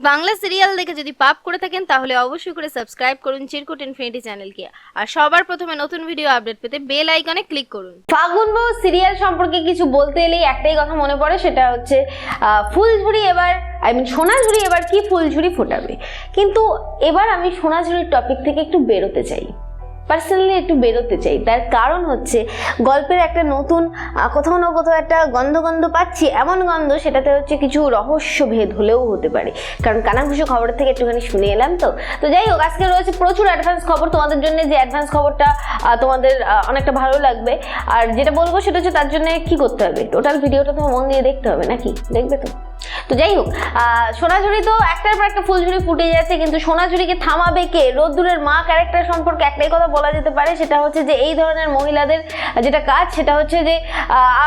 Bangla serial দেখে যদি পাপ করে থাকেন, তাহলে অবশ্যই করে সাবস্ক্রাইব করুন চিরকুট ইনফিনিটি চ্যানেলকে। আর সবার প্রথমে নতুন ভিডিও আপডেট পেতে বেল আইকনে ক্লিক করুন। ফাগুন বউ সিরিয়াল সম্পর্কে কিছু বলতে এলেই একটাই কথা মনে পড়ে, সেটা হচ্ছে ফুলঝুরি এবার আই মিন সোনাঝুরি এবার কি ফুলঝুরি ফোটাবে? কিন্তু এবার আমি সোনাঝুরির টপিক থেকে একটু বেরোতে চাই। পার্সোনালি একটু বেরোতে চাই। তার কারণ হচ্ছে, গল্পের একটা নতুন কোথাও না কোথাও একটা গন্ধ গন্ধ পাচ্ছি, এমন গন্ধ সেটাতে হচ্ছে কিছু রহস্য ভেদ হলেও হতে পারে। কারণ কানাঘুষো খবরের থেকে একটুখানি শুনে এলাম তো। তো যাই হোক, আজকে রয়েছে প্রচুর অ্যাডভান্স খবর। তোমাদের জন্য যে অ্যাডভান্স খবরটা তোমাদের অনেকটা ভালো লাগবে। আর যেটা বলব সেটা হচ্ছে তার জন্য কি করতে হবে? টোটাল ভিডিওটা তোমার মন দিয়ে দেখতে হবে নাকি? দেখবে তো? তো যাই হোক সোনাঝুরি তো একটার পর একটা ফুলঝুরি ফুটে যাচ্ছে, কিন্তু সোনাঝুরিকে থামাবে কে? রোদ্দুরের মা ক্যারেক্টার সম্পর্কে একটাই কথা বলা যেতে পারে, সেটা হচ্ছে যে এই ধরনের মহিলাদের যেটা কাজ, সেটা হচ্ছে যে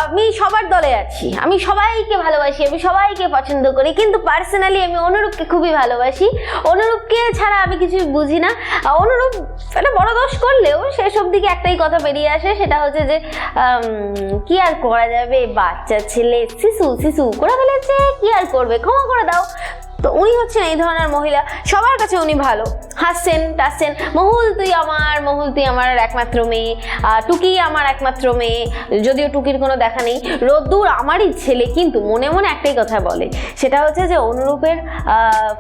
আমি সবার দলে আছি, আমি সবাইকে ভালোবাসি, আমি সবাইকে পছন্দ করি, কিন্তু পার্সোনালি আমি অনুরূপকে খুবই ভালোবাসি। অনুরূপকে ছাড়া আমি কিছুই বুঝি না। অনুরূপ একটা বড় দোষ করলেও সেসব দিকে একটাই কথা বেরিয়ে আসে, সেটা হচ্ছে যে কি আর করা যাবে? বাচ্চা ছেলে, শিশু শিশু, করে ফেলেছে, কি আর করবে, ক্ষমা করে দাও। তো উনি হচ্ছেন এই ধরনের মহিলা, সবার কাছে উনি ভালো। হাসছেন, টাসছেন, মহুল তুই আমার, মহুল তুই আমার একমাত্র মেয়ে টুকি আমার একমাত্র মেয়ে, যদিও টুকির কোনো দেখা নেই। রোদ্দুর আমারই ছেলে, কিন্তু মনে মনে একটাই কথা বলে, সেটা হচ্ছে যে অনুরূপের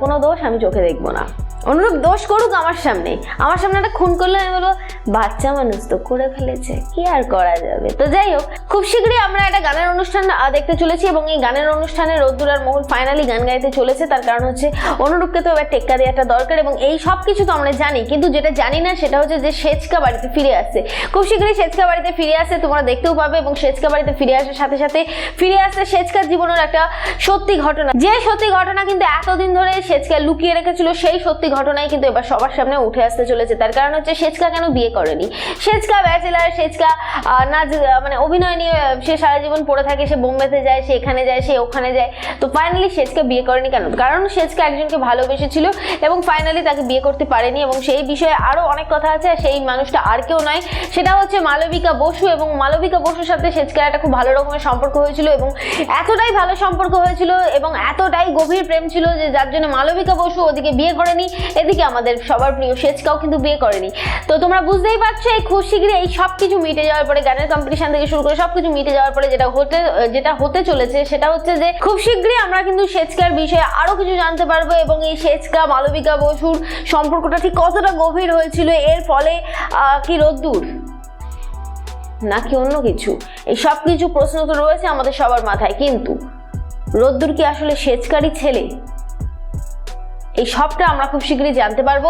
কোনো দোষ আমি চোখে দেখব না। অনুরূপ দোষ করুক আমার সামনে। আমার সামনে একটা খুন করলে আমি বলব, বাচ্চা মানুষ তো করে ফেলেছে, কি আর করা যাবে? তো যাই হোক, খুব শীঘ্রই আমরা একটা গানের অনুষ্ঠান দেখতে চলেছি এবং এই গানের অনুষ্ঠানে রোদ্দুর আর মহুল ফাইনালি গান গাইতে চলেছে। তার কারণ হচ্ছে অনুরূপকে তো এবার টেক্কা দেওয়াটা দরকার এবং এই সব কিছু তো আমরা জানি, কিন্তু যেটা জানি না সেটা হচ্ছে যে সেচকা বাড়িতে ফিরে আসছে। খুব শীঘ্রই সেচকা বাড়িতে ফিরে আসে তোমরা দেখতেও পাবে এবং সেচকা বাড়িতে ফিরে আসার সাথে সাথে ফিরে আসছে সেচকার জীবনের একটা সত্যি ঘটনা। যে সত্যি ঘটনা কিন্তু এতদিন ধরে সেচকা লুকিয়ে রেখেছিল, সেই সত্যি ঘটনাই কিন্তু এবার সবার সামনে উঠে আসতে চলেছে। তার কারণ হচ্ছে সেচকা কেন বিয়ে করেনি? সেচকা ব্যাচেলার, সেচকা নাচ মানে অভিনয় নিয়ে সে সারা জীবন পড়ে থাকে, সে বোম্বেতে যায়, সে এখানে যায়, সে ওখানে যায়। তো ফাইনালি সেচকা বিয়ে করেনি কেন? কারণ সেচকা একজনকে ভালোবেসেছিল এবং ফাইনালি তাকে বিয়ে করতে পারেনি এবং সেই বিষয়ে আরও অনেক কথা আছে, আর সেই মানুষটা আর কেউ নয়। সেটা হচ্ছে মালবিকা বসু এবং মালবিকা বসুর সাথে সেচকার একটা খুব ভালো রকমের সম্পর্ক হয়েছিল এবং এতটাই ভালো সম্পর্ক হয়েছিল এবং এতটাই গভীর প্রেম ছিল যে যার জন্য মালবিকা বসু ওদিকে বিয়ে করেনি। এদিকে আমাদের সবার প্রিয় সেচকাও কিন্তু বিয়ে করেনি। তো তোমরা বুঝতেই পারছ, এই খুব শীঘ্রই এই সব কিছু মিটে যাওয়ার পরে গানের কম্পিটিশন থেকে শুরু করে সব কিছু মিটে যাওয়ার পরে যেটা হতে যেটা হতে চলেছে সেটা হচ্ছে যে, খুব শীঘ্রই আমরা কিন্তু সেচকার বিষয়ে আরও কিছু জানতে পারব এবং এই সেচকা, মালবিকা বসুর সম্পর্কটা ঠিক কতটা গভীর হয়েছিল, এর ফলে কি রোদ্দুর? নাকি অন্য কিছু? এই সব কিছু প্রশ্ন তো রয়েছে আমাদের সবার মাথায়, কিন্তু রোদ্দুর কি আসলে সেচকারী ছেলে? এই সবটা আমরা খুব শীঘ্রই জানতে পারব।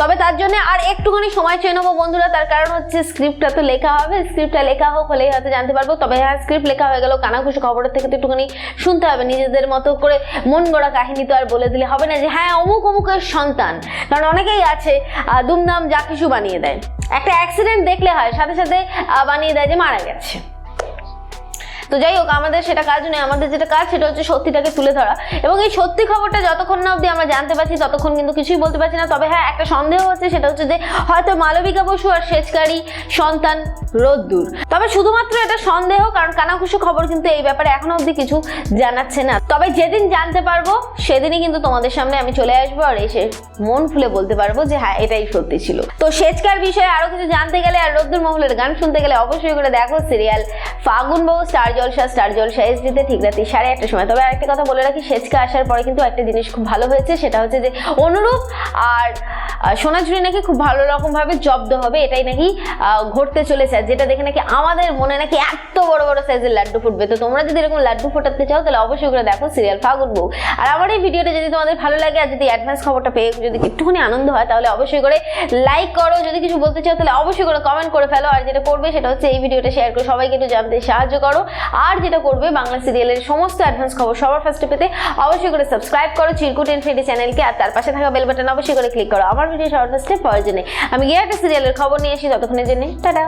তবে তার জন্য আর একটুখানি সময় চেয়ে নেব বন্ধুরা, তার কারণ হচ্ছে স্ক্রিপ্টটা তো লেখা হবে স্ক্রিপ্টটা লেখা হোক হলেই হয়তো জানতে পারব। তবে হ্যাঁ স্ক্রিপ্ট লেখা হয়ে গেল, কানাঘুষো খবরের থেকে তো একটুখানি শুনতে হবে, নিজেদের মতো করে মন গড়া কাহিনী তো আর বলে দিলে হবে না যে হ্যাঁ অমুক অমুকের সন্তান। কারণ অনেকেই আছে দুমদাম যা কিছু বানিয়ে দেয়। একটা অ্যাক্সিডেন্ট দেখলে হয়, সাথে সাথে বানিয়ে দেয় যে মারা গেছে। তো যাই হোক, আমাদের সেটা কাজ নয় আমাদের যেটা কাজ সেটা হচ্ছে সত্যিটাকে তুলে ধরা। এবং এই সত্যি খবরটা যতক্ষণ না অবধি আমরা জানতে পারছি, ততক্ষণ কিন্তু কিছুই বলতে পারছি না। তবে হ্যাঁ একটা সন্দেহ হচ্ছে, সেটা হচ্ছে যে হয়তো মালবিকা বসু আর সেচকারী সন্তান রোদ্দুর। তবে শুধুমাত্র এটা সন্দেহ, কারণ কানাঘুষো খবর কিন্তু এই ব্যাপারে এখনও অবধি কিছু জানাচ্ছে না। তবে যেদিন জানতে পারব, সেদিনই কিন্তু তোমাদের সামনে আমি চলে আসব আর এসে মন খুলে বলতে পারব যে হ্যাঁ এটাই সত্যি ছিল। তো সেচকার বিষয়ে আরও কিছু জানতে গেলে আর রোদ্দুর মহলের গান শুনতে গেলে অবশ্যই করে দেখো সিরিয়াল ফাগুন বাবু স্টার জলসা স্টার জলসা, এসডিতে ঠিক রাত্রি সাড়ে একটার সময়। তবে আরেকটা কথা বলে রাখি, শেষকে আসার পরে কিন্তু একটা জিনিস খুব ভালো হয়েছে, সেটা হচ্ছে যে অনুরূপ আর সোনাঝুরি নাকি খুব ভালো রকম ভাবে জব্দ হবে, এটাই নাকি ঘটতে চলেছে। যেটা দেখে নাকি আমাদের মনে নাকি এত বড় বড় সাইজের লাড্ডু ফুটবে। তো তোমরা যদি এরকম লাড্ডু ফোটাতে চাও, তাহলে অবশ্যই করে দেখো সিরিয়াল ফাগুন বউ। আর আমার এই ভিডিওটা যদি তোমাদের ভালো লাগে আর যদি অ্যাডভান্স খবরটা পেয়ে যদি একটুখানি আনন্দ হয়, তাহলে অবশ্যই করে লাইক করো। যদি কিছু বলতে চাও, তাহলে অবশ্যই করে কমেন্ট করে ফেলো। আর যেটা করবে সেটা হচ্ছে এই ভিডিওটা শেয়ার করে সবাইকে একটু জানতে সাহায্য করো। আর যেটা করবে বাংলা সিরিয়ালের সমস্ত অ্যাডভান্স খবর সবার ফার্স্টে পেতে অবশ্যই করে সাবস্ক্রাইব করো চিরকুট ইনফিনিটি চ্যানেলকে আর তার পাশে থাকা বেল বাটন অবশ্যই করে ক্লিক করো। আমার ভিডিও সবার আসলে প্রয়োজনে। আমি গিয়ে একটা সিরিয়ালের খবর নিয়ে আসি, ততক্ষণের জেনে টাটা।